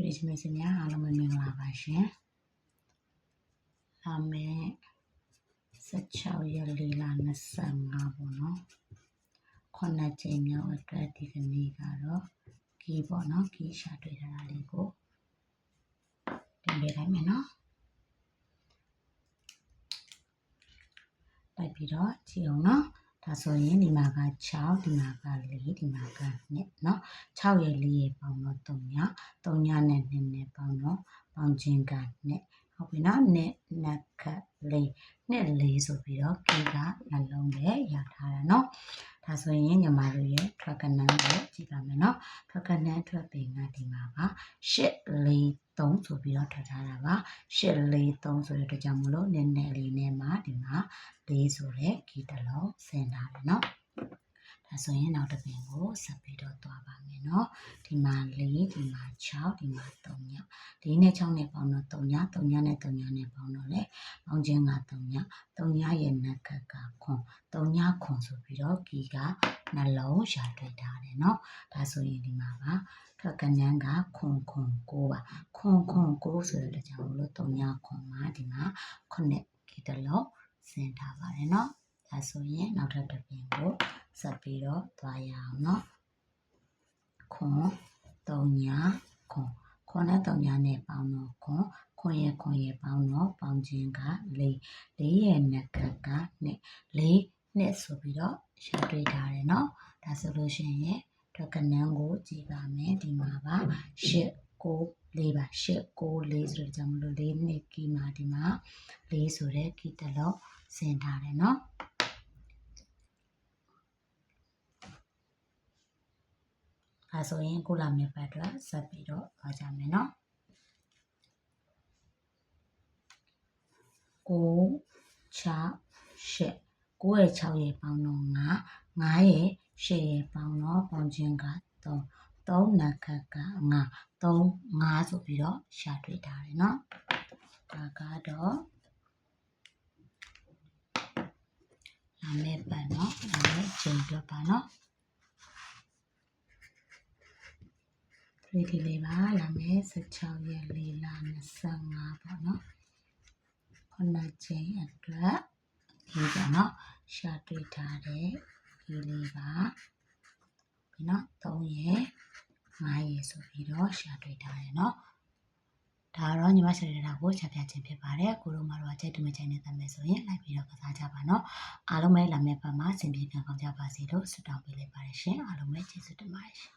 ဒီချမစများအားလုံးပဲမင်္ဂလာပါရှင်။လာမယ့်16ရက်လေးလ25ပေါ့နော်။ခုနှစ်ချိန်မြောက်အတွက်ဒီကနေ့ကတော့ကီးပေါ့နော်ကီးရှာတွေ့ထားတာလေးကိုတင်ပေးလိုက်မယ်နော်။တိုက်ပြီးတော့ကြည့်အောင်နော်။ ဒါဆိုရင်ဒီမှာက6ဒီမှာက4ဒီမှာက2เนาะ6ရဲ့4ရဲ့ပေါင်းတော့3ည3ညနဲ့2နဲ့ပေါင်းတော့ပေါင်းခြင်းက2ဟုတ်ပြီเนาะ2နက်ခတ်4နှစ်4ဆိုပြီးတော့ကိကနှလုံးပဲရထားတာเนาะဒါဆိုရင်ညီမတို့ရဲ့ထွက်ကနန်းကိုကြည့်ပါမယ်เนาะထွက်ကနန်းထွက်ပင်ကဒီမှာက8 4 3ဆိုပြီးတော့ထွက်ထားတာပါ8 4 3ဆိုတဲ့အတွက်ကြောင့်မလို့နည်းနည်းလေးနဲ့မှ ဒီမှာ4ဆိုတဲ့ဂီတလုံးဆင်ထားတယ်เนาะဒါဆိုရင်နောက်တစ်ပင်ကိုဆက်ပြီးတော့သွားပါမယ်เนาะဒီမှာ4ဒီမှာ6ဒီမှာ3ည4နဲ့6နဲ့ပေါင်းတော့3ည3ညနဲ့3ညနဲ့ပေါင်းတော့လေပေါင်းခြင်းက3ည3ညရဲ့နက်ကကခွန်3ညခွန်ဆိုပြီးတော့ဂီကနှလုံးရှာတွေ့ထားတယ်เนาะဒါဆိုရင်ဒီမှာပါထွက်ကနန်းကခွန်ခွန်6ပါခွန်ခွန်6ဆိုတဲ့ကြောင့်မလို့3ညခွန်မှာဒီမှာ9 ဂီတလုံးဆင်ထားပါတယ်เนาะဒါဆိုရင်နောက်ထပ်တစ်ပင်ကိုဆက်ပြီးတော့သွားရအောင်เนาะခွန်3ညခွန်ခွန်နဲ့3ညနဲ့ပေါင်းတော့ခွန်ခွန်ရဲ့ခွန်ရဲ့ပေါင်းတော့ပေါင်းခြင်းက4 4ရဲ့နက်ကကနဲ့4နဲ့ဆိုပြီးတော့ရှာတွေ့ထားတယ်เนาะဒါဆိုလို့ရှိရင်ထွက်ကနန်းကိုကြည့်ပါမယ်ဒီမှာပါ8 9 4ပါ8 9 4ဆိုတော့ကြောင့်မလို့4နှစ်ကီမှာဒီမှာ4ဆိုတဲ့ကီတလုံးဆင်ထားတယ်เนาะအဲဆိုရင်ခုလာမယ့်ဘက်အတွက်ဆက်ပြီးတော့သွားကြမယ်เนาะ9 6 8 9ရဲ့6ရဲ့ပေါင်းတော့9 9ရဲ့8ရဲ့ပေါင်းတော့ပေါင်းခြင်းက3 3နက္ခက9 3 5ဆိုပြီးတော့ရှာတွေ့ထားတယ်เนาะဒါကတော့လာမယ့်ပတ်เนาะလာမယ့်ချိန်အတွက်ပါเนาะဒီဒီလေးပါလာမယ့်16ရက်လေးလ25ပေါ့เนาะခုနချိန်အတွက်ဒီပေါ့เนาะရှာတွေ့ထားတဲ့ဒီလေးပါ ဒီเนาะ3ရက်5ရက်ဆိုပြီးတော့ရှာတွေ့ထားတယ်เนาะဒါတော့ညီမဆက်ရတာကိုချက်ပြခြင်းဖြစ်ပါတယ်ကိုတို့မတော်ကြိုက်တူမချိုင်နေတတ်မယ်ဆိုရင်လိုက်ပြီးတော့ကစားကြပါเนาะအားလုံးပဲလာမယ့်ပတ်မှာအဆင်ပြေပြန်ကောင်းကြပါစေလို့ဆုတောင်းပေးလိုက်ပါတယ်ရှင်အားလုံးပဲကျေးဇူးတင်ပါတယ်ရှင်